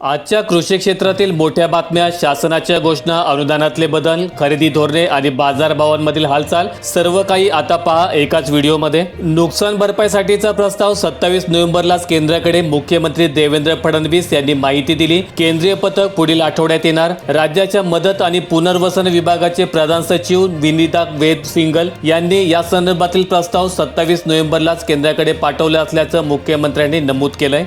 आजच्या कृषी क्षेत्रातील मोठ्या बातम्या शासनाच्या घोषणा अनुदानातले बदल खरेदी धोरणे आणि बाजारभावांमधील हालचाल सर्व काही आता पहा एकाच व्हिडिओमध्ये. नुकसान भरपाईसाठीचा प्रस्ताव सत्तावीस नोव्हेंबरलाच केंद्राकडे. मुख्यमंत्री देवेंद्र फडणवीस यांनी माहिती दिली. केंद्रीय पथक पुढील आठवड्यात येणार. राज्याच्या मदत आणि पुनर्वसन विभागाचे प्रधान सचिव विनिता वेद सिंगल यांनी या संदर्भातील प्रस्ताव सत्तावीस नोव्हेंबरलाच केंद्राकडे पाठवला असल्याचं मुख्यमंत्र्यांनी नमूद केलंय.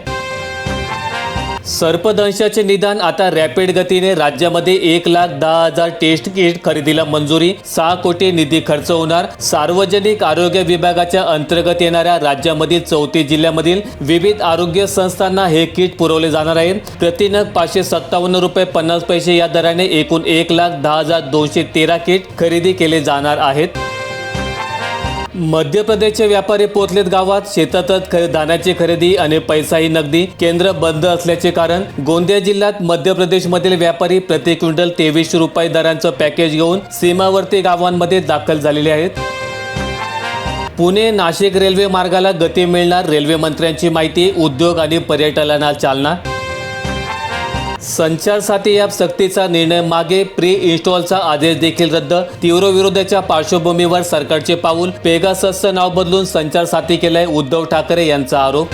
सर्पदंशाचे निदान आता रॅपिड गतीने राज्यामध्ये एक लाख दहा हजार टेस्ट किट खरेदीला मंजुरी. सहा कोटी निधी खर्च होणार. सार्वजनिक आरोग्य विभागाच्या अंतर्गत येणाऱ्या राज्यामधील चौतीस जिल्ह्यामधील विविध आरोग्य संस्थांना हे किट पुरवले जाणार आहे. प्रतिनग पाचशे सत्तावन्न रुपये पन्नास पैसे या दराने एकूण एक लाख दहा हजार दोनशे तेरा किट खरेदी केले जाणार आहेत. मध्य प्रदेशचे व्यापारी पोहोचलेत गावात. शेतातच ख- धान्याची खरेदी आणि पैसाही नगदी. केंद्र बंद असल्याचे कारण. गोंदिया जिल्ह्यात मध्य प्रदेशमधील व्यापारी प्रति क्विंटल तेवीसशे रुपये दरांचं पॅकेज घेऊन सीमावर्ती गावांमध्ये दाखल झालेले आहेत. पुणे नाशिक रेल्वे मार्गाला गती मिळणार रेल्वे मंत्र्यांची माहिती उद्योग आणि पर्यटनाला चालना संचार साथी ॲप सक्तीचा निर्णय मागे प्री इन्स्टॉलचा आदेश देखील रद्द. तीव्र विरोधाच्या पार्श्वभूमीवर सरकारचे पाऊल पेगाससचं नाव बदलून संचार साथी केलंय उद्धव ठाकरे यांचा आरोप.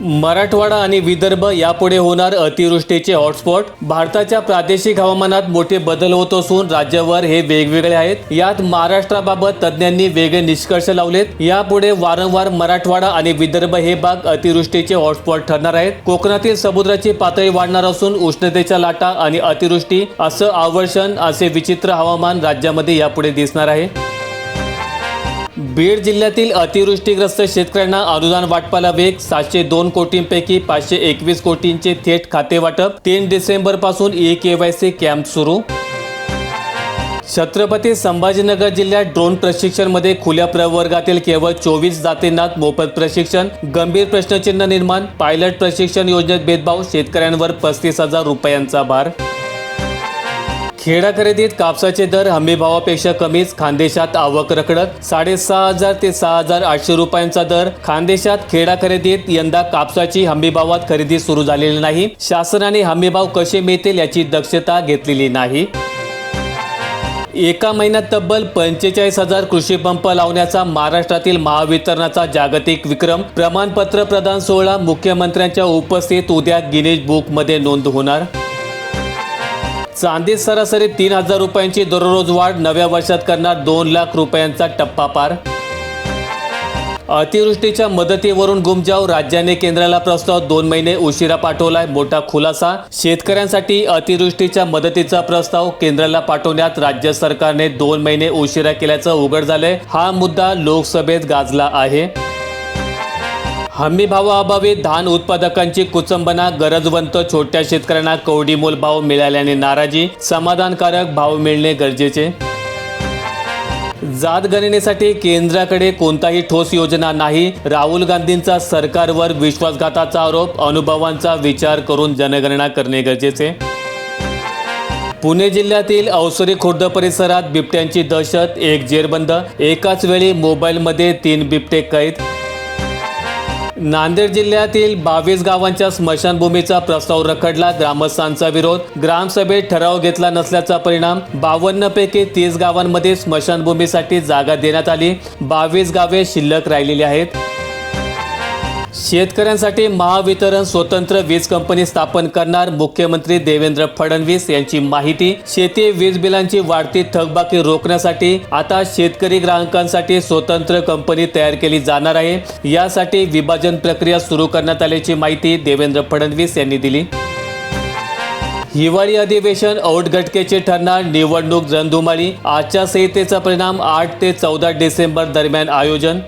मराठवाडा आणि विदर्भ यापुढे होणार अतिवृष्टीचे हॉटस्पॉट. भारताच्या प्रादेशिक हवामानात मोठे बदल होत असून राज्यावर हे वेगवेगळे आहेत. यात महाराष्ट्राबाबत तज्ज्ञांनी वेगळे निष्कर्ष लावलेत. यापुढे वारंवार मराठवाडा आणि विदर्भ हे भाग अतिवृष्टीचे हॉटस्पॉट ठरणार आहेत. कोकणातील समुद्राची पातळी वाढणार असून उष्णतेच्या लाटा आणि अतिवृष्टी असं आवर्षण असे विचित्र हवामान राज्यामध्ये यापुढे दिसणार आहे. बीड जिल्ह्यातील अतिवृष्टीग्रस्त शेतकऱ्यांना अनुदान वाटपाला वेग सातशे दोन कोटींपैकी पाचशे एकवीस कोटींचे थेट खाते वाटप. तीन डिसेंबरपासून ई केवायसी कॅम्प सुरू. छत्रपती संभाजीनगर जिल्ह्यात ड्रोन प्रशिक्षणमध्ये खुल्या प्रवर्गातील केवळ चोवीस जातींनाच मोफत प्रशिक्षण गंभीर प्रश्नचिन्ह निर्माण पायलट प्रशिक्षण योजनेत भेदभाव शेतकऱ्यांवर पस्तीस हजार रुपयांचा भार. खेडा खरेदीत कापसाचे दर हमीभावापेक्षा कमीच खानदेशात आवक रखडत. साडेसहा हजार ते सहा हजार आठशे रुपयांचा दर. खानदेशात खेडा खरेदीत यंदा कापसाची हमीभावात खरेदी सुरू झालेली नाही. शासनाने हमीभाव कसे मिळतील याची दक्षता घेतलेली नाही. एका महिन्यात तब्बल पंचेचाळीस हजार कृषी पंप लावण्याचा महाराष्ट्रातील महावितरणाचा जागतिक विक्रम. प्रमाणपत्र प्रदान सोहळा मुख्यमंत्र्यांच्या उपस्थित उद्या गिनीज बुकमध्ये नोंद होणार. चांदीत सरासरी तीन हजार रुपयांची दररोज वाढ नव्या वर्षात करणार दोन लाख रुपयांचा टप्पा पार. अतिवृष्टीच्या मदतीवरून गुमजाव राज्याने केंद्राला प्रस्ताव दोन महिने उशिरा पाठवलाय मोठा खुलासा. शेतकऱ्यांसाठी अतिवृष्टीच्या मदतीचा प्रस्ताव केंद्राला पाठवण्यात राज्य सरकारने दोन महिने उशिरा केल्याचं उघड झालंय. हा मुद्दा लोकसभेत गाजला आहे. हमी भावाअभावी धान उत्पादकांची कुचंबना गरजवंत छोट्या शेतकऱ्यांना कवडीमोल भाव मिळाल्याने नाराजी. समाधानकारक भाव मिळणे गरजेचे. जात गणनेसाठी केंद्राकडे कोणताही ठोस योजना नाही. राहुल गांधींचा सरकारवर विश्वासघाताचा आरोप अनुभवांचा विचार करून जनगणना करणे गरजेचे. पुणे जिल्ह्यातील अवसरी खुर्द परिसरात बिबट्यांची दहशत एक जेरबंद. एकाच वेळी मोबाईलमध्ये तीन बिबटे कैद. नांदेड जिल्ह्यातील बावीस गावांच्या स्मशानभूमीचा प्रस्ताव रखडला. ग्रामस्थांचा विरोध. ग्रामसभेत ठराव घेतला नसल्याचा परिणाम. बावन्न पैकी तीस गावांमध्ये स्मशानभूमीसाठी जागा देण्यात आली. बावीस गावे शिल्लक राहिलेली आहेत. शेतकऱ्यांसाठी महावितरण स्वतंत्र वीज कंपनी स्थापन करणार मुख्यमंत्री देवेंद्र फडणवीस यांची माहिती. शेती वीज बिलांची वाढती थकबाकी रोखण्यासाठी आता शेतकरी ग्राहकांसाठी स्वतंत्र कंपनी तयार केली जाणार आहे. यासाठी विभाजन प्रक्रिया सुरू करण्यात आल्याची माहिती देवेंद्र फडणवीस यांनी दिली. हिवाळी अधिवेशन औटघटकेचे ठरणार निवडणूक रणधुमाळी आचारसंहितेचा परिणाम आठ ते चौदा डिसेंबर दरम्यान आयोजन.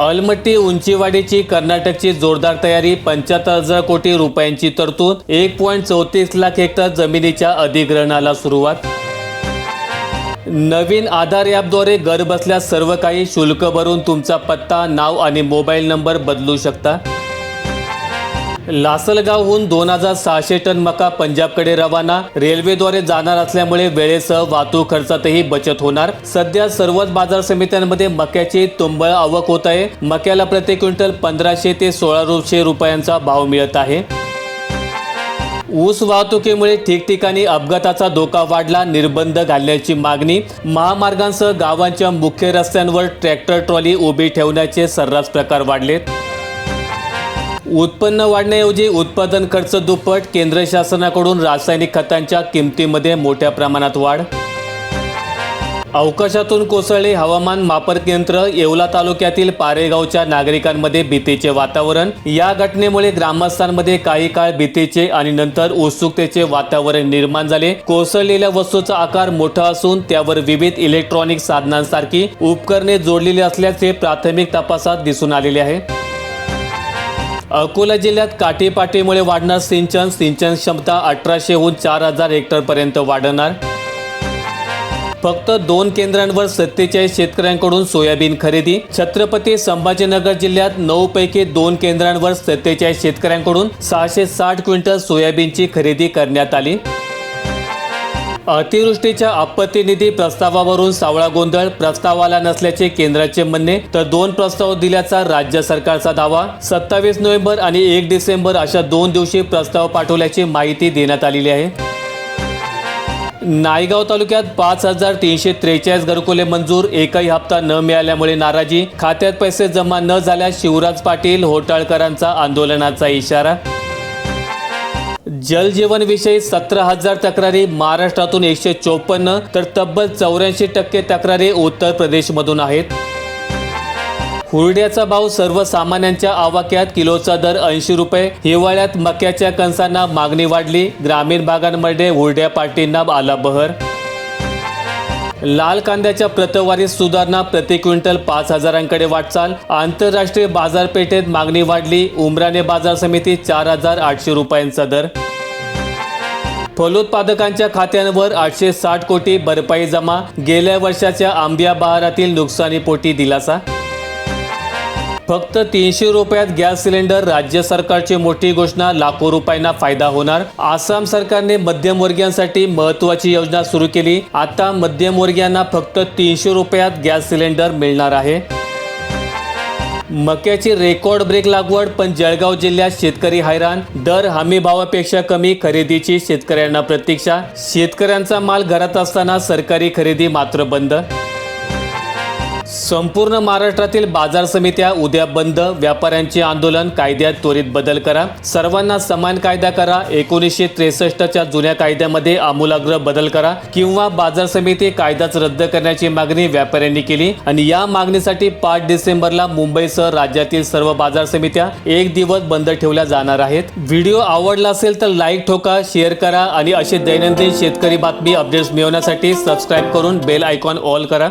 अलमट्टी उंचीवाडीची कर्नाटकची जोरदार तयारी पंच्याहत्तर हजार कोटी रुपयांची तरतूद एक पॉईंट चौतीस लाख हेक्टर जमिनीच्या अधिग्रहणाला सुरुवात. नवीन आधार ॲपद्वारे घर बसल्या सर्व काही शुल्क भरून तुमचा पत्ता नाव आणि मोबाईल नंबर बदलू शकता. लासलगावहून दोन हजार सहाशे टन मका पंजाबकडे रवाना. रेल्वेद्वारे जाणार असल्यामुळे वेळेसह वाहतूक खर्चातही बचत होणार. सध्या सर्वच बाजार समित्यांमध्ये मक्याची तुंबळ आवक होत आहे. मक्याला प्रति क्विंटल पंधराशे ते सोळाशे रुपयांचा भाव मिळत आहे. ऊस वाहतुकीमुळे ठिकठिकाणी अपघाताचा धोका वाढला निर्बंध घालण्याची मागणी. महामार्गांसह गावांच्या मुख्य रस्त्यांवर ट्रॅक्टर ट्रॉली उभी ठेवण्याचे सर्रास प्रकार वाढलेत. उत्पन्न वाढण्याऐवजी उत्पादन खर्च दुप्पट केंद्र शासनाकडून रासायनिक खतांच्या किमतीमध्ये मोठ्या प्रमाणात वाढ. अवकाशातून कोसळले हवामान मापक यंत्र येवला तालुक्यातील पारेगावच्या नागरिकांमध्ये भीतीचे वातावरण. या घटनेमुळे ग्रामस्थांमध्ये काही काळ भीतीचे आणि नंतर उत्सुकतेचे वातावरण निर्माण झाले. कोसळलेल्या वस्तूचा आकार मोठा असून त्यावर विविध इलेक्ट्रॉनिक साधनांसारखी उपकरणे जोडलेली असल्याचे प्राथमिक तपासात दिसून आलेले आहे. अकोला जिल्ह्यात काठीपाटीमुळे वाढणार सिंचन. सिंचन क्षमता अठराशेहून चार हजार हेक्टरपर्यंत वाढणार. फक्त दोन केंद्रांवर सत्तेचाळीस शेतकऱ्यांकडून सोयाबीन खरेदी. छत्रपती संभाजीनगर जिल्ह्यात नऊ पैकी दोन केंद्रांवर सत्तेचाळीस शेतकऱ्यांकडून सहाशे साठ क्विंटल सोयाबीनची खरेदी करण्यात आली. अतिवृष्टीच्या आपत्ती निधी प्रस्तावावरून सावळा गोंधळ प्रस्तावाला नसल्याचे केंद्राचे म्हणणे तर दोन प्रस्ताव दिल्याचा राज्य सरकारचा दावा. सत्तावीस नोव्हेंबर आणि एक डिसेंबर अशा दोन दिवशी प्रस्ताव पाठवल्याची माहिती देण्यात आलेली आहे. नायगाव तालुक्यात पाच हजार तीनशे त्रेचाळीस घरकुले मंजूर एकही हप्ता न मिळाल्यामुळे नाराजी. खात्यात पैसे जमा न झाल्यास शिवराज पाटील होटाळकरांचा आंदोलनाचा इशारा. जलजीवनविषयी विषयी सतरा हजार तक्रारी महाराष्ट्रातून एकशे चोपन्न तर तब्बल चौऱ्याऐंशी टक्के तक्रारी उत्तर प्रदेशमधून आहेत. हुरड्याचा भाव सर्वसामान्यांच्या आवाक्यात किलोचा दर ऐंशी रुपये हिवाळ्यात मक्याच्या कणसांना मागणी वाढली ग्रामीण भागांमध्ये हुरड्या पार्टींना आला बहर. लाल कांद्याच्या प्रतवारीत सुधारणा प्रति क्विंटल पाच हजारांकडे वाटचाल आंतरराष्ट्रीय बाजारपेठेत मागणी वाढली उमराने बाजार समिती चार हजार आठशे रुपयांचा दर. फलोत्पादकांच्या खात्यांवर आठशे साठ कोटी भरपाई जमा. गेल्या वर्षाच्या आंब्या बहारातील नुकसानीपोटी दिलासा. फक्त तीनशे रुपयात गॅस सिलेंडर राज्य सरकारची मोठी घोषणा. लाखो रुपयांना फायदा होणार. आसाम सरकारने मध्यमवर्गीयांसाठी महत्वाची योजना सुरू केली. आता मध्यमवर्गीयांना फक्त तीनशे रुपयात गॅस सिलेंडर मिळणार आहे. मक्याची रेकॉर्ड ब्रेक लागवड पण जळगाव जिल्ह्यात शेतकरी हैराण. दर हमी भावापेक्षा कमी खरेदीची शेतकऱ्यांना प्रतीक्षा. शेतकऱ्यांचा माल घरात असताना सरकारी खरेदी मात्र बंद संपूर्ण महाराष्ट्रातील बाजार समित्या उद्या बंद व्यापाऱ्यांचे आंदोलन कायद्यात त्वरित बदल करा. सर्वांना समान कायदा करा. एकोणीसशे त्रेसष्टच्या जुन्या कायद्यामध्ये आमूलाग्र बदल करा किंवा बाजार समिती कायदाच रद्द करण्याची मागणी व्यापाऱ्यांनी केली. आणि या मागणीसाठी पाच डिसेंबरला मुंबईसह राज्यातील सर्व बाजार समित्या एक दिवस बंद ठेवल्या जाणार आहेत. व्हिडिओ आवडला असेल तर लाईक ठोका शेअर करा आणि असे दैनंदिन शेतकरी बातमी अपडेट्स मिळवण्यासाठी सबस्क्राईब करून बेल आयकॉन ऑल करा.